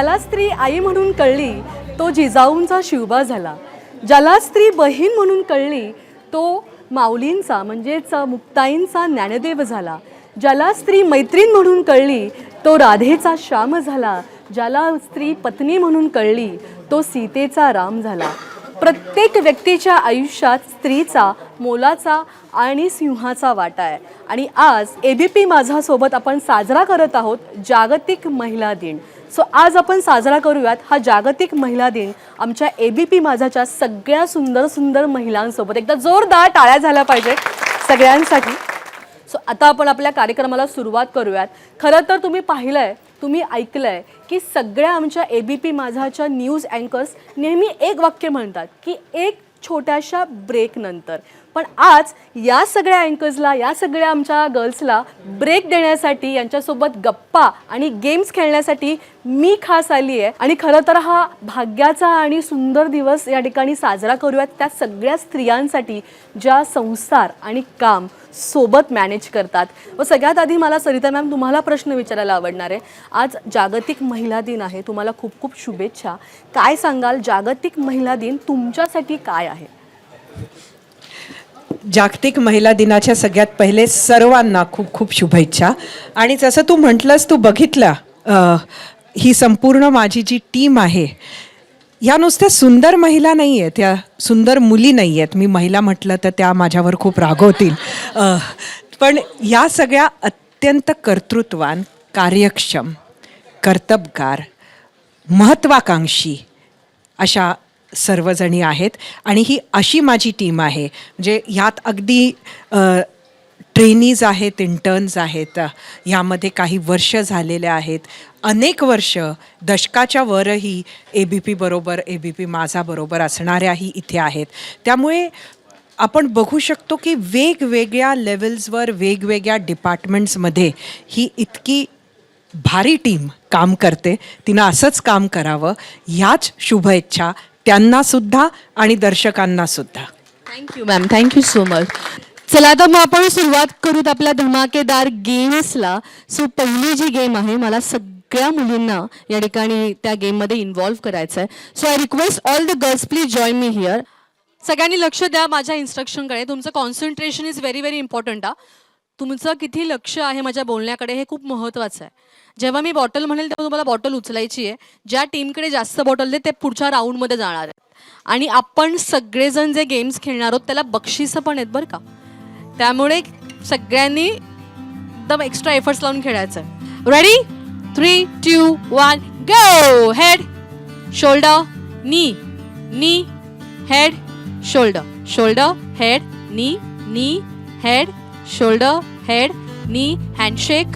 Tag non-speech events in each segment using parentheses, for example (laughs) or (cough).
ज्याला स्त्री आई म्हणून कळली तो जिजाऊंचा शिवबा झाला. ज्याला स्त्री बहीण म्हणून कळली तो माऊलींचा म्हणजेच मुक्ताईंचा ज्ञानदेव झाला. ज्याला स्त्री मैत्रीण म्हणून कळली तो राधेचा श्याम झाला. ज्याला स्त्री पत्नी म्हणून कळली तो सीतेचा राम झाला. प्रत्येक व्यक्तीच्या आयुष्यात स्त्रीचा मोलाचा आणि सिंहाचा वाटा आहे. आणि आज ए बी पी माझासोबत आपण साजरा करत आहोत जागतिक महिला दिन. सो आज आपण साजरा करूयात हा जागतिक महिला दिन आमच्या ए बी पी माझाच्या सगळ्या सुंदर सुंदर महिलांसोबत. एकदा जोरदार टाळ्या झाल्या पाहिजेत सगळ्यांसाठी. सो आता आपण आपल्या कार्यक्रमाला सुरुवात करूयात. खरं तर तुम्ही पाहिलं आहे तुम्ही ऐकलं आहे की सगळ्या आमच्या ए बी पी माझाच्या न्यूज अँकर्स नेहमी एक वाक्य म्हणतात की एक छोट्याशा ब्रेकनंतर पण आज या सगळ्या अँकर्सला या सगळ्या आमच्या गर्ल्सला ब्रेक देण्यासाठी यांच्यासोबत गप्पा आणि गेम्स खेळण्यासाठी मी खास आली आहे. आणि खरं तर हा भाग्याचा आणि सुंदर दिवस या ठिकाणी साजरा करूयात. त्या सगळ्या स्त्रियांसाठी ज्या संसार आणि काम सोबत मॅनेज करतात. व सगळ्यात आधी मला सरिता मॅम तुम्हाला प्रश्न विचारायला आवडणार आहे. आज जागतिक महिला दिन आहे. तुम्हाला खूप खूप शुभेच्छा. काय सांगाल? जागतिक महिला दिन तुमच्यासाठी काय आहे? जागतिक महिला दिनाच्या सगळ्यात पहिले सर्वांना खूप खूप शुभेच्छा. आणि जसं तू म्हटलंस तू बघितलं ही संपूर्ण माझी जी टीम आहे या नुसत्या सुंदर महिला नाही आहेत या सुंदर मुली नाही आहेत मी महिला म्हटलं तर त्या माझ्यावर खूप रागवतील. पण या सगळ्या अत्यंत कर्तृत्वान कार्यक्षम कर्तबगार महत्त्वाकांक्षी अशा सर्वजणी आहेत आणि ही अशी माझी टीम आहे. म्हणजे ह्यात अगदी ट्रेनीज आहेत इंटर्न्स आहेत यामध्ये काही वर्ष झालेले आहेत. अनेक वर्ष दशकाच्या वरही ए बी पी बरोबर ए बी पी माझाबरोबर असणाऱ्याही इथे आहेत. त्यामुळे आपण बघू शकतो की वेगवेगळ्या लेवल्सवर वेगवेगळ्या डिपार्टमेंट्समध्ये ही इतकी भारी टीम काम करते. तिनं असंच काम करावं. ह्याच शुभेच्छा त्यांना सुद्धा आणि दर्शकांना सुद्धा thank you ma'am thank you so much चला आता मग आपण सुरुवात करूत आपल्या धमाकेदार गेम्सला सो पहिली जी गेम आहे मला सगळ्या मुलींना या ठिकाणी त्या गेममध्ये इन्व्हॉल्व्ह करायचं आहे so I request all the girls please join me here सगळ्यांनी लक्ष द्या माझ्या इन्स्ट्रक्शनकडे तुमचं concentration is very very important हा. तुमचं किती लक्ष आहे माझ्या बोलण्याकडे हे खूप महत्त्वाचं आहे. जेव्हा मी बॉटल म्हणेल तेव्हा तुम्हाला बॉटल उचलायची आहे. ज्या टीमकडे जास्त बॉटल दे ते पुढच्या राऊंडमध्ये जाणार आहेत. आणि आपण सगळेजण जे गेम्स खेळणार आहोत त्याला बक्षिसं पण आहेत बरं का. त्यामुळे सगळ्यांनी एकदम एक्स्ट्रा एफर्ट्स लावून खेळायचं आहे. Ready three two one go head shoulder knee knee head shoulder shoulder head knee knee head shoulder head knee handshake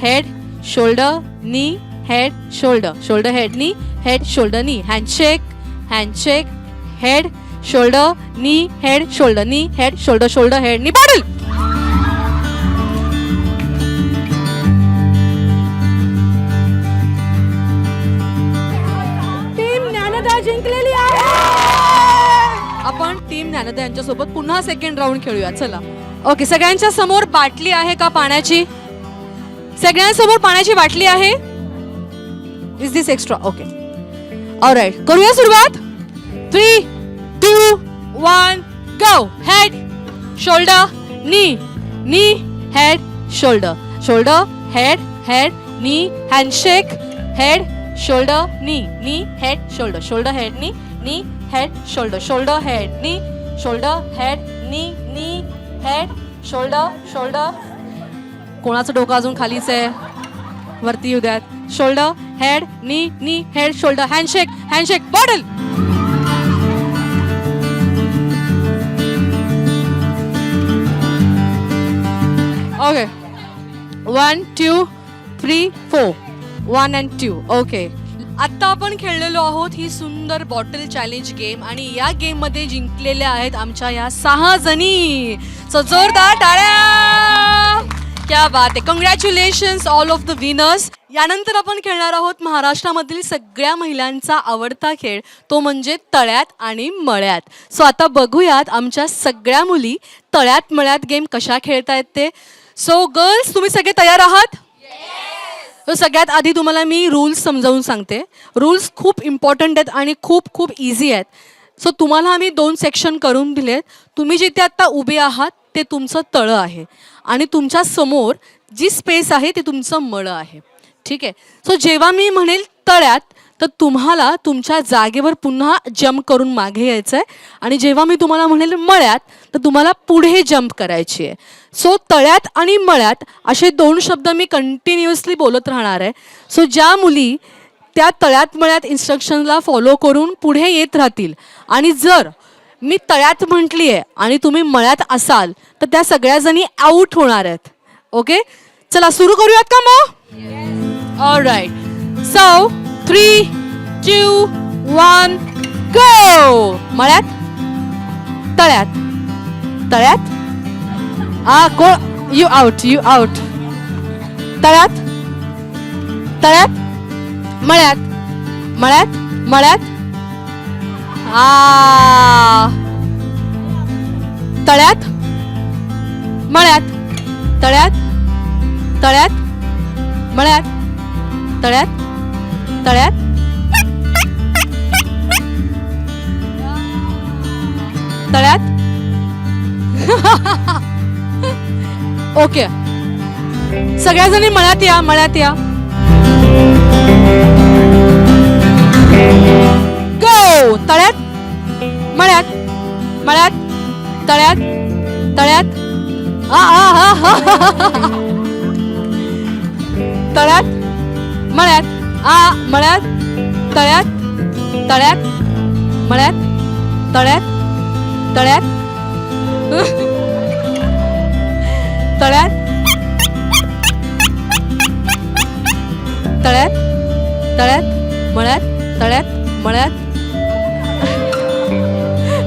head shoulder knee head shoulder shoulder head knee head shoulder knee handshake handshake head shoulder knee head shoulder knee head shoulder shoulder head knee bottle team Dnyanada जिंकलेली आहे. आपण team Dnyanada यांच्यासोबत पुन्हा second round खेळूया. चला. Okay सगळ्यांच्या समोर बाटली आहे का पाण्याची? सगळ्यांसमोर पाण्याची बाटली आहे? Is this extra okay alright करूया सुरुवात? Three two one go head shoulder knee knee head shoulder shoulder head head knee handshake head shoulder knee knee head shoulder shoulder head knee knee head shoulder shoulder head knee shoulder head knee knee head shoulder shoulder कोणाचं डोकं अजून खालीच आहे? वरती येऊ द्यात. Shoulder head knee knee head shoulder handshake handshake bottle okay one two three four one and two okay आत्ता आपण खेळलेलो आहोत ही सुंदर बॉटल चॅलेंज गेम आणि या गेममध्ये जिंकलेल्या आहेत आमच्या या सहा जणी. सो जोरदार टाळ्या! क्या बात आहे. Congratulations all of the winners यानंतर आपण खेळणार आहोत महाराष्ट्रामधील सगळ्या महिलांचा आवडता खेळ. तो म्हणजे तळ्यात आणि मळ्यात. सो आता बघूयात आमच्या सगळ्या मुली तळ्यात मळ्यात गेम कशा खेळतायत ते. सो गर्ल्स तुम्ही सगळे तयार आहात? तर सगळ्यात आधी तुम्हाला मी रूल्स समजावून सांगते. रूल्स खूप इम्पॉर्टंट आहेत आणि खूप खूप इझी आहेत. सो तुम्हाला आम्ही दोन सेक्शन करून दिलेत. तुम्ही जिथे आत्ता उभे आहात ते तुमचं तळं आहे. आणि तुमच्यासमोर जी स्पेस आहे ती तुमचं मळं आहे. ठीक आहे? सो जेव्हा मी म्हणेल तळ्यात तर तुम्हाला तुमच्या जागेवर पुन्हा जम्प करून मागे यायचं आहे आणि जेव्हा मी तुम्हाला म्हणेल मळ्यात तर तुम्हाला पुढे जम्प करायची आहे. सो तळ्यात आणि मळ्यात असे दोन शब्द मी कंटिन्युअसली बोलत राहणार आहे. सो ज्या मुली त्या तळ्यात मळ्यात इन्स्ट्रक्शनला फॉलो करून पुढे येत राहतील. आणि जर मी तळ्यात म्हटली आहे आणि तुम्ही मळ्यात असाल तर त्या सगळ्याजणी आऊट होणार आहेत. ओके चला सुरू करूयात का मग? All right so three two one go मळ्यात? तळ्यात. तळ्यात? आ कोण? यू आउट यू आउट तळ्यात? तळ्यात? मळ्यात. मळ्यात? मळ्यात? आ. तळ्यात? मळ्यात. तळ्यात? तळ्यात? मळ्यात? तळ्यात? तळ्यात? तळ्यात? (laughs) ओके. सगळ्याजणी मळ्यात या मळ्यात या. गो तळ्यात? मळ्यात? मळ्यात? तळ्यात? तळ्यात? हा, हा, हा, तळ्यात? मळ्यात? आ मळ्यात तळ्यात तळ्यात मळ्यात तळ्यात तळ्यात तळ्यात तळ्यात तळ्यात मळ्यात तळ्यात मळ्यात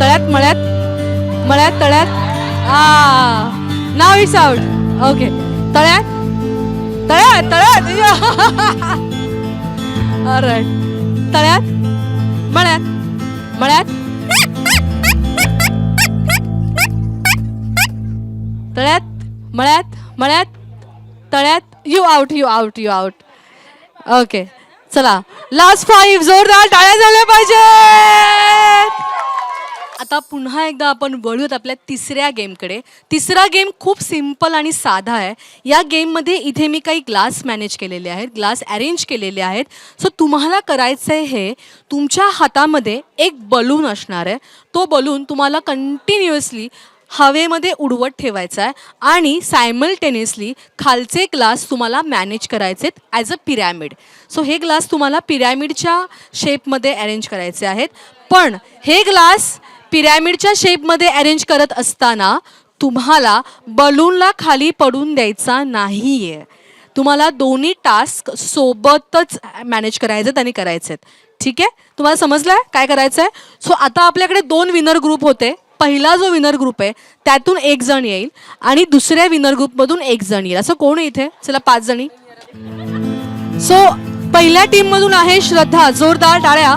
तळ्यात मळ्यात मळ्यात तळ्यात आ नाव इट्स आउट ओके तळ्यात तळ्यात तळ्यात राईट तळ्यात मळ्यात मळ्यात तळ्यात मळ्यात मळ्यात तळ्यात you out you out you out okay चला लास्ट फाईव्ह जोरदार टाळ्या झाल्या पाहिजे आता पुन्हा एकदा आपण वळूयात आपल्या तिसऱ्या गेमकडे. तिसरा गेम खूप सिंपल आणि साधा आहे. या गेममध्ये इथे मी काही ग्लास मॅनेज केलेले आहेत ग्लास अरेंज केलेले आहेत. सो तुम्हाला करायचं आहे हे तुमच्या हातामध्ये एक बलून असणार आहे. तो बलून तुम्हाला कंटिन्युअसली हवेमध्ये उडवत ठेवायचा आहे आणि सायमल्टेनियसली खालचे ग्लास तुम्हाला मॅनेज करायचे आहेत ॲज अ पिरॅमिड सो हे ग्लास तुम्हाला पिरॅमिडच्या शेपमध्ये अरेंज करायचे आहेत. पण हे ग्लास पिरॅमिडच्या शेपमध्ये अरेंज करत असताना तुम्हाला बलूनला खाली पडून द्यायचा नाही आहे तुम्हाला दोन्ही टास्क सोबतच मॅनेज करायचे आणि करायचे आहेत. ठीक आहे? तुम्हाला समजलं आहे काय करायचं आहे सो आता आपल्याकडे दोन विनर ग्रुप होते. पहिला जो विनर ग्रुप आहे त्यातून एक जण येईल आणि दुसऱ्या विनर ग्रुपमधून एक जण येईल. असं कोण इथे? चला पाच जणी. सो पहिल्या टीममधून आहे श्रद्धा जोरदार टाळ्या.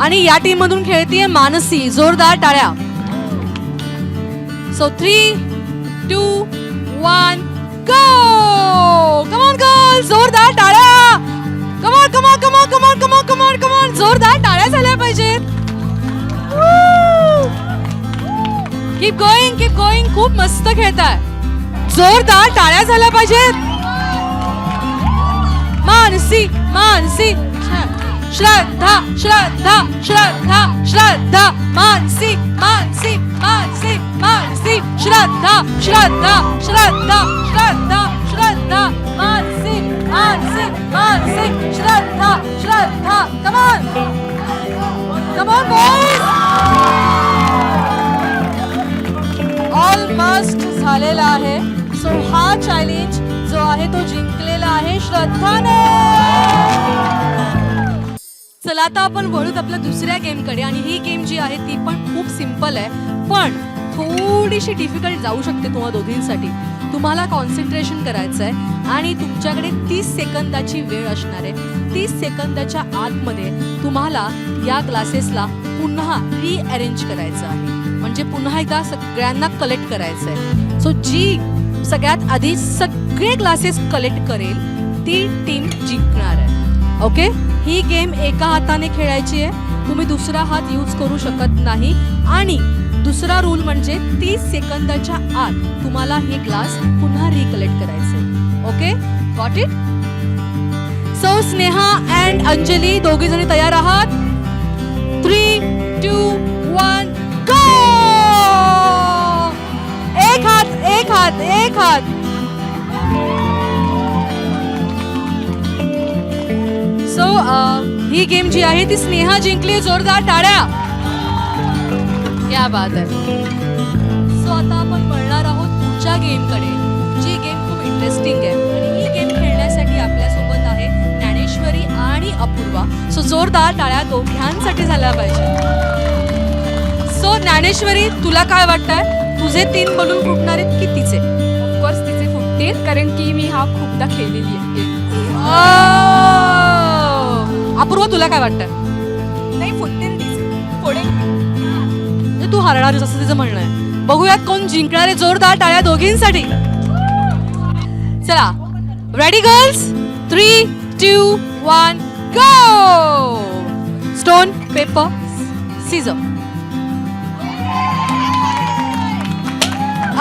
आणि या टीम मधून खेळतीये मानसी जोरदार टाळ्या. So three two one go come on girl जोरदार टाळ्या! Come on come on come on come on come on come on come on जोरदार टाळ्या झाल्या पाहिजेत. कीप गोइंग कीप गोइंग खूप मस्त खेळताय. जोरदार टाळ्या झाल्या पाहिजेत. Mansi Mansi. Shraddha Shraddha Shraddha Shraddha, Mansi Mansi Mansi Mansi, Shraddha Shraddha Shraddha Shraddha Shraddha, Mansi Mansi Mansi, Shraddha Shraddha come on come on boys almost झालेला आहे. सो हा चॅलेंज जो आहे तो जिंकलेला आहे श्रद्धाने. चला आता आपण वळूत आपल्या दुसऱ्या गेमकडे आणि ही गेम जी आहे ती पण खूप सिंपल आहे. पण थोडीशी डिफिकल्ट जाऊ शकते तुम्हा दोघींसाठी. तुम्हाला कॉन्सन्ट्रेशन करायचं आहे आणि तुमच्याकडे तीस सेकंदाची वेळ असणार आहे. तीस सेकंदाच्या आतमध्ये तुम्हाला या क्लासेसला पुन्हा रिअरेंज करायचं आहे. म्हणजे पुन्हा एकदा सगळ्यांना कलेक्ट करायचं आहे सो जी सगळ्यात आधी सगळे क्लासेस कलेक्ट करेल ती टीम जिंकणार आहे. ओके ही गेम एका हाताने खेळायची आहे. तुम्ही दुसरा हात यूज करू शकत नाही. आणि दुसरा रूल म्हणजे तीस सेकंदाच्या आत तुम्हाला हे ग्लास पुन्हा रिकलेक्ट करायचे okay got it so Sneha and Anjali दोघे जणी तयार आहात. थ्री टू वन गो एक हात एक हात एक हात. सो ही गेम जी आहे ती स्नेहा जिंकली जोरदार टाळ्या. या बात आहे. सो आता आपण वळणार आहोत पुढच्या गेमकडे जी गेम खूप इंटरेस्टिंग आहे. आणि ही गेम खेळण्यासाठी आपल्यासोबत आहे ज्ञानेश्वरी आणि अपूर्वा. सो जोरदार टाळ्या दोघांसाठी झाल्या पाहिजे. सो ज्ञानेश्वरी तुला काय वाटतंय? तुझे तीन बलून फुटणार आहेत की तिचे? ऑफकोर्स तिचे फुटतील कारण की मी हा खूपदा खेळलेली आहे. तुला काय वाटतंय? नाही फुटतील म्हणजे तू हरणार आहेस असं तिचं म्हणणं आहे. बघूयात कोण जिंकणारे जोरदार टाळ्या दोघींसाठी. चला. Ready girls three two one go stone paper scissor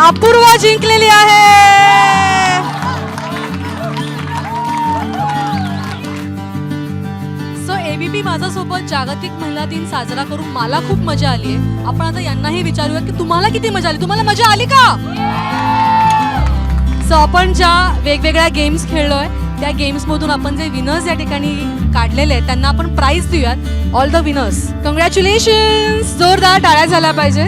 Apurva जिंकलेली आहे. माझ्यासोबत जागतिक महिला दिन साजरा करून मला खूप मजा आली आहे. आपण आता यांनाही विचारूया की तुम्हाला किती मजा आली? तुम्हाला मजा आली का? सो आपण ज्या वेगवेगळ्या गेम्स खेळलोय त्या गेम्समधून आपण जे विनर्स या ठिकाणी काढलेले आहेत त्यांना आपण प्राईज देऊयात. ऑल द विनर्स कंग्रॅच्युलेशन जोरदार टाळ्या झाल्या पाहिजे